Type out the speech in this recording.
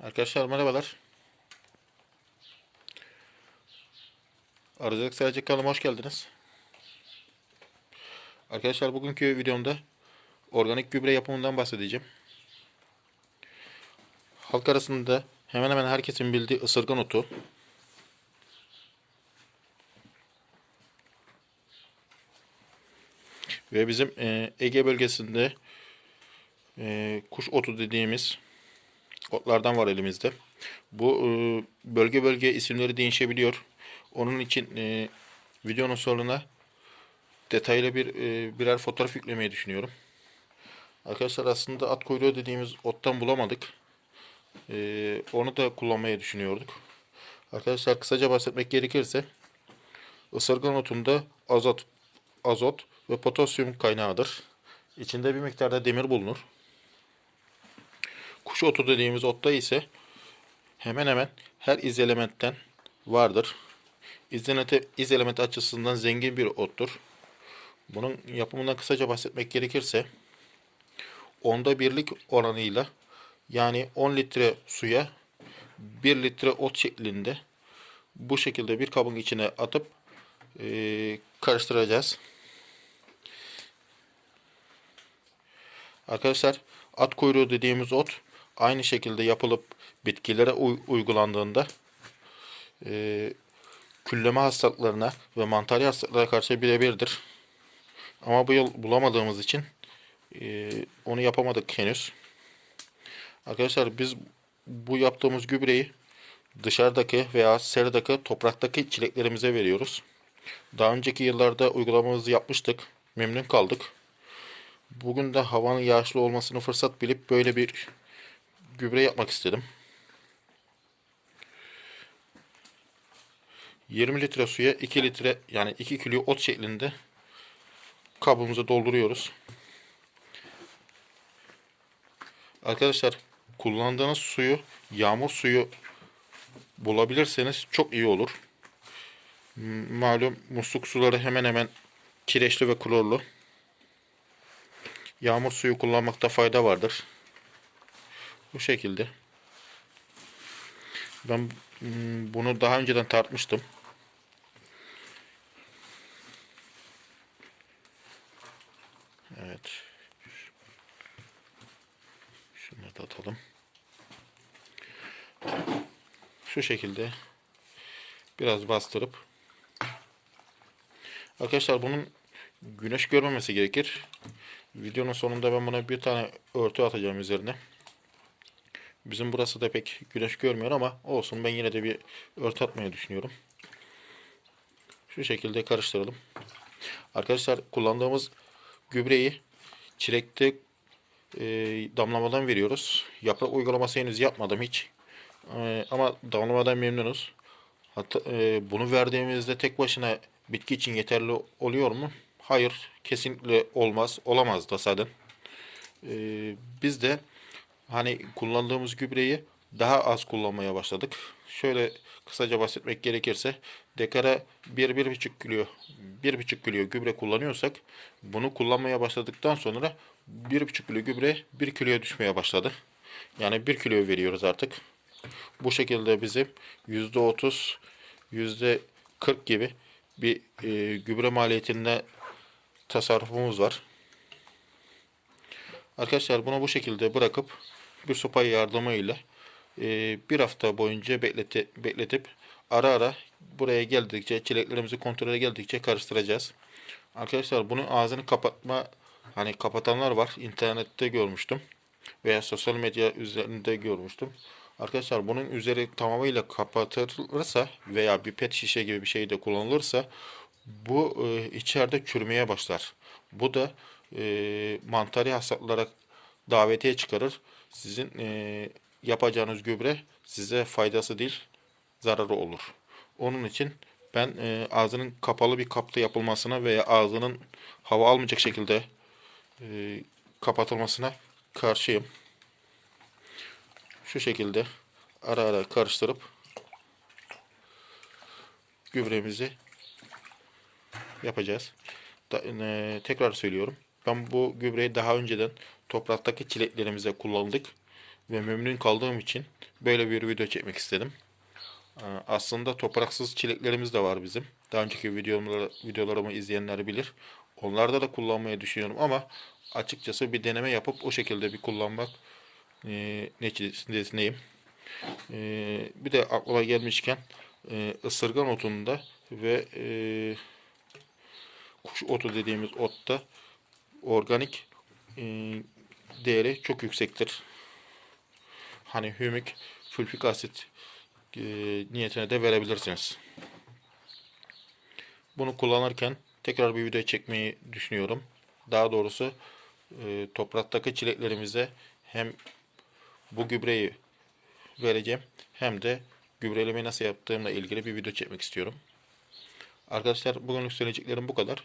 Arkadaşlar merhabalar. Arıcılık Sadece kanalıma hoş geldiniz. Arkadaşlar bugünkü videomda organik gübre yapımından bahsedeceğim. Halk arasında hemen hemen herkesin bildiği ısırgan otu. Ve bizim e, Ege bölgesinde e, kuş otu dediğimiz otlardan var elimizde. Bu e, bölge bölge isimleri değişebiliyor. Onun için e, videonun sonuna detaylı bir e, birer fotoğraf yüklemeyi düşünüyorum. Arkadaşlar aslında at kuyruğu dediğimiz ottan bulamadık. E, onu da kullanmayı düşünüyorduk. Arkadaşlar kısaca bahsetmek gerekirse ısırgan otunda azot, azot ve potasyum kaynağıdır. İçinde bir miktarda demir bulunur. Kuş otu dediğimiz otta ise hemen hemen her iz elementten vardır. İzlenete, iz elementi açısından zengin bir ottur. Bunun yapımından kısaca bahsetmek gerekirse onda birlik oranıyla yani 10 litre suya 1 litre ot şeklinde bu şekilde bir kabın içine atıp eee, karıştıracağız. Arkadaşlar at kuyruğu dediğimiz ot aynı şekilde yapılıp bitkilere uy- uygulandığında e, külleme hastalıklarına ve mantarya hastalıklara karşı birebirdir. Ama bu yıl bulamadığımız için e, onu yapamadık henüz. Arkadaşlar biz bu yaptığımız gübreyi dışarıdaki veya seridaki topraktaki çileklerimize veriyoruz. Daha önceki yıllarda uygulamamızı yapmıştık. Memnun kaldık. Bugün de havanın yağışlı olmasını fırsat bilip böyle bir gübre yapmak istedim. 20 litre suya 2 litre yani 2 kilo ot şeklinde kabımıza dolduruyoruz. Arkadaşlar kullandığınız suyu yağmur suyu bulabilirseniz çok iyi olur. Malum musluk suları hemen hemen kireçli ve klorlu. Yağmur suyu kullanmakta fayda vardır. Bu şekilde. Ben mm, bunu daha önceden tartmıştım. Evet. Şunları da atalım. Şu şekilde biraz bastırıp Arkadaşlar bunun güneş görmemesi gerekir. Videonun sonunda ben buna bir tane örtü atacağım üzerine. Bizim burası da pek güneş görmüyor ama olsun ben yine de bir örtü atmayı düşünüyorum. Şu şekilde karıştıralım. Arkadaşlar kullandığımız gübreyi çilekte e, damlamadan veriyoruz. Yaprak uygulaması henüz yapmadım hiç. E, ama damlamadan memnunuz. Hatta e, bunu verdiğimizde tek başına bitki için yeterli oluyor mu? Hayır, kesinlikle olmaz. Olamaz da zaten. E, biz de hani kullandığımız gübreyi daha az kullanmaya başladık. Şöyle kısaca bahsetmek gerekirse dekara 1-1,5 kilo 1,5 kilo gübre kullanıyorsak bunu kullanmaya başladıktan sonra 1,5 kilo gübre 1 kiloya düşmeye başladı. Yani 1 kilo veriyoruz artık. Bu şekilde bizim %30 %40 gibi bir e, gübre maliyetinde tasarrufumuz var. Arkadaşlar bunu bu şekilde bırakıp bir sopa yardımıyla e, bir hafta boyunca beklete, bekletip ara ara buraya geldikçe çileklerimizi kontrole geldikçe karıştıracağız. Arkadaşlar bunun ağzını kapatma hani kapatanlar var. İnternette görmüştüm veya sosyal medya üzerinde görmüştüm. Arkadaşlar bunun üzeri tamamıyla kapatılırsa veya bir pet şişe gibi bir şey de kullanılırsa bu e, içeride çürümeye başlar. Bu da e, mantarı hastalıklara davetiye çıkarır. Sizin e, yapacağınız gübre size faydası değil zararı olur. Onun için ben e, ağzının kapalı bir kapta yapılmasına veya ağzının hava almayacak şekilde e, kapatılmasına karşıyım. Şu şekilde ara ara karıştırıp gübremizi yapacağız. Da, e, tekrar söylüyorum. Ben bu gübreyi daha önceden topraktaki çileklerimize kullandık. ve memnun kaldığım için böyle bir video çekmek istedim. Ee, Aslında topraksız çileklerimiz de var bizim. Daha önceki videoları, videolarımı izleyenler bilir. Onlarda da kullanmayı düşünüyorum ama açıkçası bir deneme yapıp o şekilde bir kullanmak e, neticesindeyim. E, bir de aklıma gelmişken e, ısırgan otunda ve e, kuş otu dediğimiz otta organik e, değeri çok yüksektir. Hani hümik, fülfik asit e, niyetine de verebilirsiniz. Bunu kullanırken tekrar bir video çekmeyi düşünüyorum. Daha doğrusu e, topraktaki çileklerimize hem bu gübreyi vereceğim hem de gübrelemeyi nasıl yaptığımla ilgili bir video çekmek istiyorum. Arkadaşlar bugünlük söyleyeceklerim bu kadar.